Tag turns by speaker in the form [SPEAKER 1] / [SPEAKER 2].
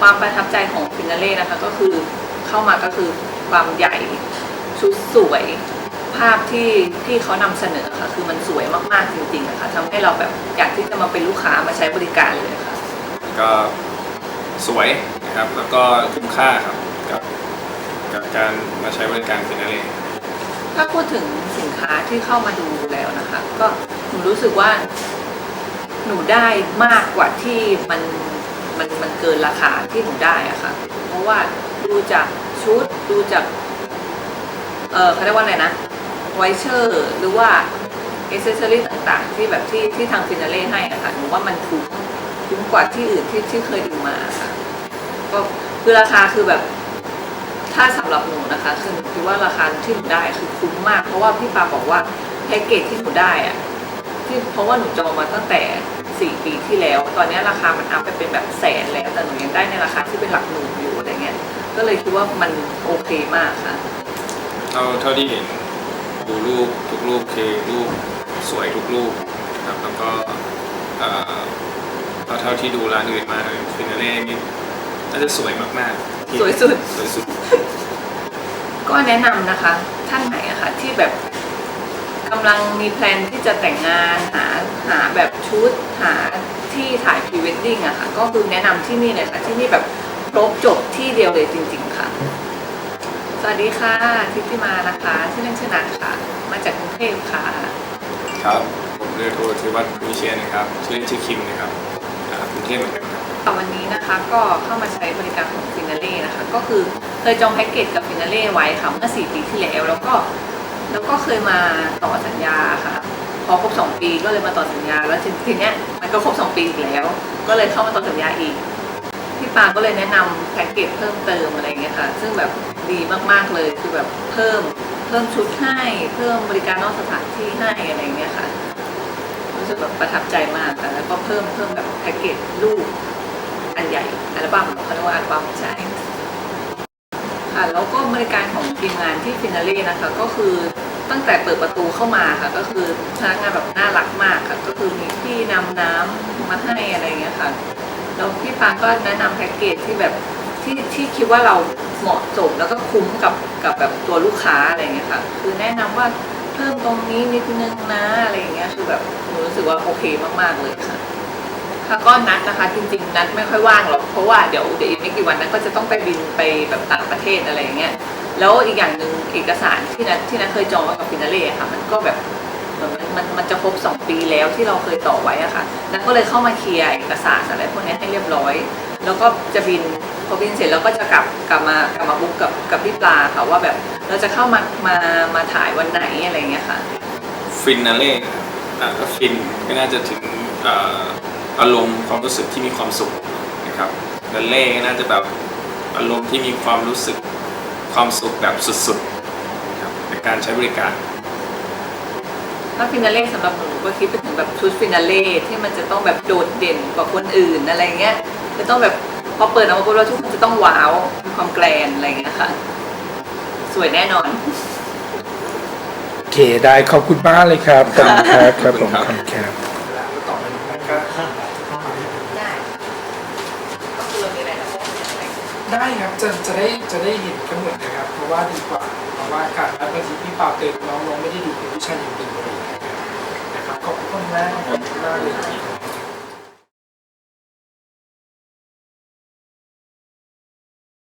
[SPEAKER 1] ความประทับใจของฟินาเล่นะคะก็คือเข้ามาก็คือความใหญ่ชุดสวยภาพที่ที่เขานำเสนอค่ะคือมันสวยมากๆจริงๆนะคะทำให้เราแบบอยากที่จะมาเป็นลูกค้ามาใช้บริการเลยค่ะ
[SPEAKER 2] ก็สวยนะครับแล้วก็คุ้มค่าครับกับกับการมาใช้บริการฟินาเล่
[SPEAKER 1] ถ้าพูดถึงสินค้าที่เข้ามาดูแล้วนะคะ ก็หนูรู้สึกว่าหนูได้มากกว่าที่มัน มันมันเกินราคาที่หนูได้อะค่ะ เพราะว่าดูจากชุดดูจาก เออเขาเรียกว่าอะไรนะไวเชอร์หรือว่าเอเซอรี่ต่างๆ ที่แบบที่ที่ทางฟินาเล่ให้นะคะหนูว่ามันคุ้มคุ้มกว่าที่อื่นที่ที่เคยดูมาค่ะก็คือราคาคือแบบถ้าสำหรับหนูนะคะคือหนูคิดว่าราคาที่หนูได้คือคุ้มมาก เพราะว่าพี่ปาบอกว่าแพ็กเกจที่หนูได้อะที่เพราะว่าหนูจองมาตั้งแต่ 4 ปีที่แล้ว ตอนนี้ราคามันอัพไปเป็นแบบแสนแล้วแต่หนูยังได้ในราคาที่เป็นหลักหมื่นอยู่อะไรเงี้ยก็เลยคิดว่ามันโอเคมากค่ะ
[SPEAKER 2] เอาเท่าที่เห็นดูรูปทุกรูปคือรูปสวยทุกรูปนะครับแล้วก็เอ่อเอาเท่าที่ดูร้านอื่นมาฟินาเล่นี่น่าจะสวยมากๆ
[SPEAKER 1] สวยสุด
[SPEAKER 2] สวยสุด
[SPEAKER 1] ก็แนะนำนะคะ ท่านไหนอะคะที่แบบ กำลังมีแพลนที่จะแต่งงานหาหาแบบชุดหาที่ถ่ายพรีเวดดิ้งอะค่ะ ก็คือแนะนำที่นี่เลยค่ะที่นี่แบบครบจบที่เดียวเลยจริง ๆ ค่ะ สวัสดีค่ะ ทิติมานะคะชื่อเล่นชื่อนัทค่ะ มาจากกรุงเทพค่ะ
[SPEAKER 2] ครับ ผมเรียกโทรชื่อว่าวิเชียนนะครับ ชื่อเล่นชื่อคิมนะครับอ่ากรุงเทพเหมือนกันครับ
[SPEAKER 1] ค่ะวันนี้นะคะก็เข้ามาใช้บริการของฟินาเล่นะคะ ก็คือเคยจองแพ็กเกจกับฟินาเล่ไว้ค่ะเมื่อ 4 ปีที่แล้ว แล้วก็ แล้วก็เคยมาต่อสัญญาค่ะ พอครบ2ปีก็เลยมาต่อสัญญา แล้วทีทีเนี้ยมันก็ครบ2ปีอีกแล้ว ก็เลยเข้ามาต่อสัญญาอีกพี่ปาก็เลยแนะนำแพ็กเกจเพิ่มเติมอะไรเงี้ยค่ะ ซึ่งแบบดีมากๆเลยคือแบบเพิ่มเพิ่มชุดให้เพิ่มบริการนอกสถานที่ให้อะไรเงี้ยค่ะรู้สึกแบบประทับใจมากค่ะแล้วก็เพิ่มเพิ่มแบบแพ็กเกจรูปอันใหญ่อัลบั้มเขาเรียกว่าอัลบั้มใช่ ค่ะ แล้วก็บริการของทีมงานที่ฟินาเล่นะคะ ก็คือตั้งแต่เปิดประตูเข้ามาค่ะ ก็คือพนักงานแบบน่ารักมากค่ะ ก็คือมีพี่นำน้ำมาให้อะไรเงี้ยค่ะแล้วพี่ปางก็แนะนำแพ็กเกจที่แบบที่ที่คิดว่าเราเหมาะสมแล้วก็คุ้มกับกับแบบตัวลูกค้าอะไรเงี้ยค่ะ คือแนะนำว่าเพิ่มตรงนี้นิดนึงนะอะไรเงี้ยคือแบบหนูรู้สึกว่าโอเคมากๆเลยค่ะ ค่ะก็นัดนะคะจริงๆนัดไม่ค่อยว่างหรอกเพราะว่าเดี๋ยวเดี๋ยวอีกไม่กี่วันนัดก็จะต้องไปบินไปแบบต่างประเทศอะไรอย่างเงี้ยแล้วอีกอย่างหนึ่งเอกสารที่นัดที่นัดเคยจองไว้กับฟินาเล่ค่ะ มันก็แบบมันมันมันจะครบ 2 ปีแล้วที่เราเคยต่อไว้อะค่ะนัดก็เลยเข้ามาเคลียร์เอกสารอะไรพวกนี้ให้เรียบร้อย แล้วก็จะบินพอบินเสร็จแล้วก็จะกลับกลับมากลับมาบุ๊กกับกับพี่ปลาค่ะว่าแบบเราจะเข้ามามามาถ่ายวันไหนอะไรเงี้ยค่ะ
[SPEAKER 2] ฟินาเล่อะก็ฟินก็น่าจะถึง อ่ออารมณ์ความรู้สึกที่มีความสุขนะครับแล้วเล่ก็น่าจะแบบอารมณ์ที่มีความรู้สึกความสุขแบบสุดๆนะครับในการใช้บริการ
[SPEAKER 1] ถ้าฟินาเล่สำหรับหนูก็คิดไปถึงแบบชุดฟินาเล่ที่มันจะต้องแบบโดดเด่นกว่าคนอื่นอะไรเงี้ยจะต้องแบบพอเปิดออกมาปุ๊บแล้วทุกคนจะต้องว้าวมีความแกรนด์อะไรเงี้ยค่ะ สวยแน่นอน
[SPEAKER 3] โอเคได้ขอบคุณมากเลยครับขอบคุณครับครับผม
[SPEAKER 2] ข
[SPEAKER 3] ข
[SPEAKER 2] อ
[SPEAKER 3] อ
[SPEAKER 2] บบคุ
[SPEAKER 3] คุณณ
[SPEAKER 2] ค
[SPEAKER 3] ค
[SPEAKER 2] รั
[SPEAKER 3] รับบ
[SPEAKER 1] ได้ก็คือเรามีอะไรนะ
[SPEAKER 4] ได้ครับจะจะได้จะได้เห็นกันหมดนะครับ เพราะว่าดีกว่าเพราะว่าการนัดบางทีพี่เปาเต็มน้องน้องไม่ได้ดูเป็นผู้ชายอย่างดีเลยนะครับขอบคุณมากขอบคุณมากเลยที